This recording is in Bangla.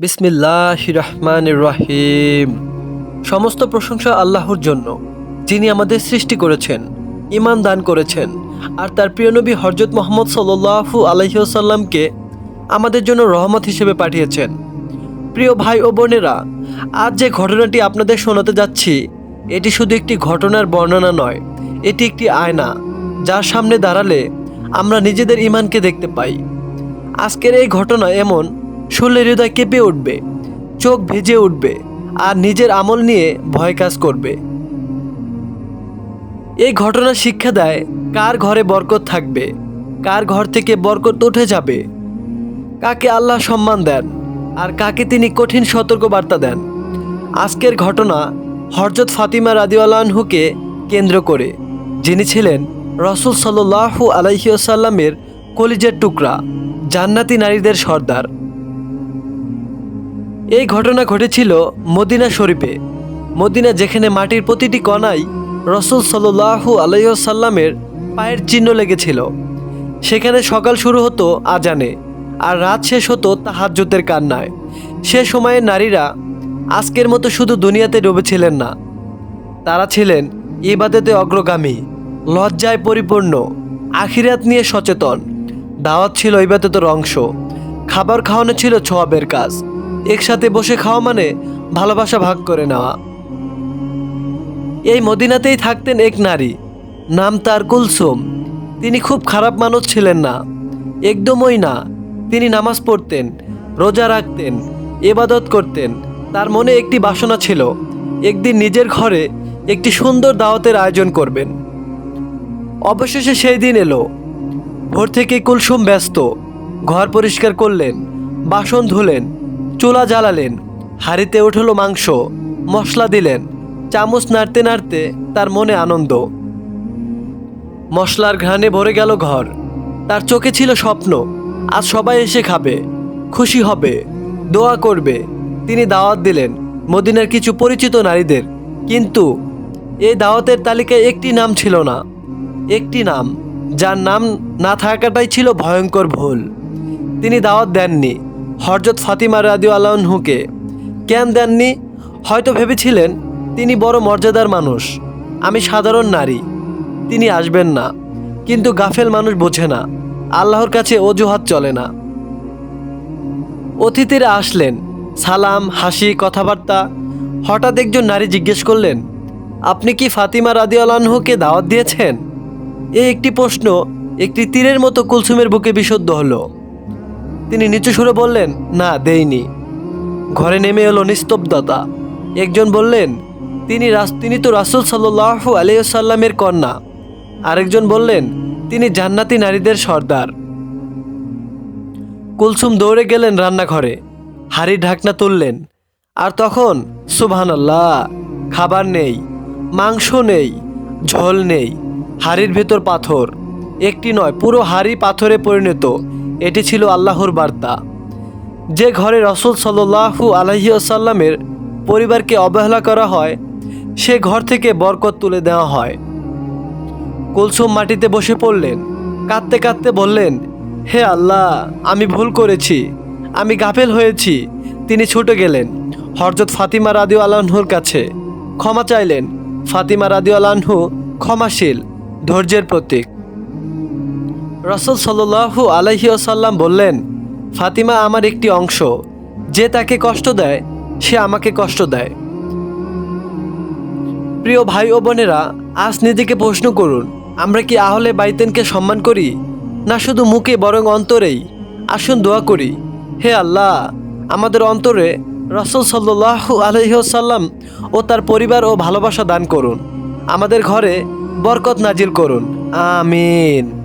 বিসমিল্লাহ রহমান রহিম। সমস্ত প্রশংসা আল্লাহর জন্য, যিনি আমাদের সৃষ্টি করেছেন, ইমান দান করেছেন, আর তার প্রিয় নবী হরজত মোহাম্মদ সাল্লাহু আলহিউসাল্লামকে আমাদের জন্য রহমত হিসেবে পাঠিয়েছেন। প্রিয় ভাই ও বোনেরা, আজ যে ঘটনাটি আপনাদের শোনাতে যাচ্ছি, এটি শুধু একটি ঘটনার বর্ণনা নয়, এটি একটি আয়না, যার সামনে দাঁড়ালে আমরা নিজেদের ইমানকে দেখতে পাই। আজকের এই ঘটনা এমন শুনলে হৃদয় কেঁপে উঠবে, চোখ ভেজে উঠবে আর নিজের আমল নিয়ে ভয় কাজ করবে। এই ঘটনা শিক্ষা দেয় কার ঘরে বরকত থাকবে, কার ঘর থেকে বরকত উঠে যাবে, কাকে আল্লাহ সম্মান দেন আর কাকে তিনি কঠিন সতর্কবার্তা দেন। আজকের ঘটনা হরজত ফাতিমা রাদিওয়ালানহুকে কেন্দ্র করে, যিনি ছিলেন রসুল সাল্লাহু আলাইসাল্লামের কলিজের টুকরা, জান্নাতি নারীদের সর্দার। এই ঘটনা ঘটেছিল মদিনা শরীফে। মদিনা যেখানে মাটির প্রতিটি কণাই রসুল সাল্লাহু আলাইসাল্লামের পায়ের চিহ্ন লেগেছিল। সেখানে সকাল শুরু হতো আজানে, আর রাত শেষ হতো তাহাজ্জুতের কান্নায়। সে সময়ে নারীরা আজকের মতো শুধু দুনিয়াতে ডুবেছিলেন না, তারা ছিলেন ইবাদতে অগ্রগামী, লজ্জায় পরিপূর্ণ, আখিরাত নিয়ে সচেতন। দাওয়াত ছিল ইবাদতের অংশ। খাবার খাওয়ানো ছিল ছোয়াবের কাজ। একসাথে বসে খাওয়া মানে ভালোবাসা ভাগ করে নেওয়া। এই মদিনাতেই থাকতেন এক নারী, নাম তার কুলসুম। তিনি খুব খারাপ মানুষ ছিলেন না, একদমই না। তিনি নামাজ পড়তেন, রোজা রাখতেন এবাদত করতেন। তার মনে একটি বাসনা ছিল, একদিন নিজের ঘরে একটি সুন্দর দাওয়াতের আয়োজন করবেন। অবশেষে সেই দিন এলো। ভোর থেকে কুলসুম ব্যস্ত ঘর পরিষ্কার করলেন, বাসন ধুলেন, চুলা জ্বালালেন, হাঁড়িতে উঠল মাংস, মশলা দিলেন, চামচ নাড়তে নাড়তে তার মনে আনন্দ। মশলার ঘ্রাণে ভরে গেল ঘর। তার চোখে ছিল স্বপ্ন, আজ সবাই এসে খাবে, খুশি হবে, দোয়া করবে। তিনি দাওয়াত দিলেন, মদিনার কিছু পরিচিত নারীদের। কিন্তু এই দাওয়াতের তালিকায় একটি নাম ছিল না। একটি নাম, যার নাম না থাকাটাই ছিল ভয়ঙ্কর ভুল। তিনি দাওয়াত দেননি। হরজত ফাতিমা রাদিউ আল্লাহকে কেন দেননি? হয়তো ভেবেছিলেন তিনি বড় মর্যাদার মানুষ, আমি সাধারণ নারী, তিনি আসবেন না। কিন্তু গাফেল মানুষ বোঝে না, আল্লাহর কাছে অজুহাত চলে না। অতিথিরা আসলেন, সালাম, হাসি, কথাবার্তা। হঠাৎ একজন নারী জিজ্ঞেস করলেন, আপনি কি ফাতিমা রাদিয়ালানহুকে দাওয়াত দিয়েছেন? এই একটি প্রশ্ন একটি তীরের মতো কুলসুমের বুকে বিশুদ্ধ হলো। তিনি নিচু সুরে বললেন, না, দেইনি। ঘরে নেমে এলো নিস্তব্ধতা। একজন বললেন, তিনি তিনি তো রাসুল সাল্লাহু আলিয়াল্লামের কন্যা। আরেকজন বললেন, তিনি জান্নাতি নারীদের সর্দার। কুলসুম দৌড়ে গেলেন রান্নাঘরে। হাড়ি ঢাকনা তুললেন। আর তখন, সুবহানাল্লাহ, খাবার নেই, মাংস নেই, ঝোল নেই, হাড়ির ভেতর পাথর। একটি নয়, পুরো হাড়ি পাথরে পরিণত। এটি ছিল আল্লাহর বার্তা। যে ঘরে রসুল সাল্লাহু আলহিউসাল্লামের পরিবারকে অবহেলা করা হয়, সে ঘর থেকে বরকত তুলে দেওয়া হয়। কুলসুম মাটিতে বসে পড়লেন, কাঁদতে কাঁদতে বললেন, হে আল্লাহ, আমি ভুল করেছি, আমি গাফেল হয়েছি। তিনি ছুটে গেলেন হরজত ফাতিমা রাদিউ আলাহুর কাছে। ক্ষমা চাইলেন, ফাতিমা রাদিউ আলাহু ক্ষমাশীল, ধৈর্যের প্রতীক। রসুল সাল্লু আলহিউসাল্লাম বললেন, ফাতিমা আমার একটি অংশ। যে তাকে কষ্ট দেয়, সে আমাকে কষ্ট দেয়। প্রিয় ভাই ও বোনেরা, আজ নিজেকে প্রশ্ন করুন, আমরা কি আহলে বাইতেনকে সম্মান করি? না শুধু মুখে, বরং অন্তরেই? আসুন দোয়া করি, হে আল্লাহ, আমাদের অন্তরে রসুল সাল্লাহ আলহিহসাল্লাম ও তার পরিবার ও ভালোবাসা দান করুন। আমাদের ঘরে বরকত নাজিল করুন। আমিন।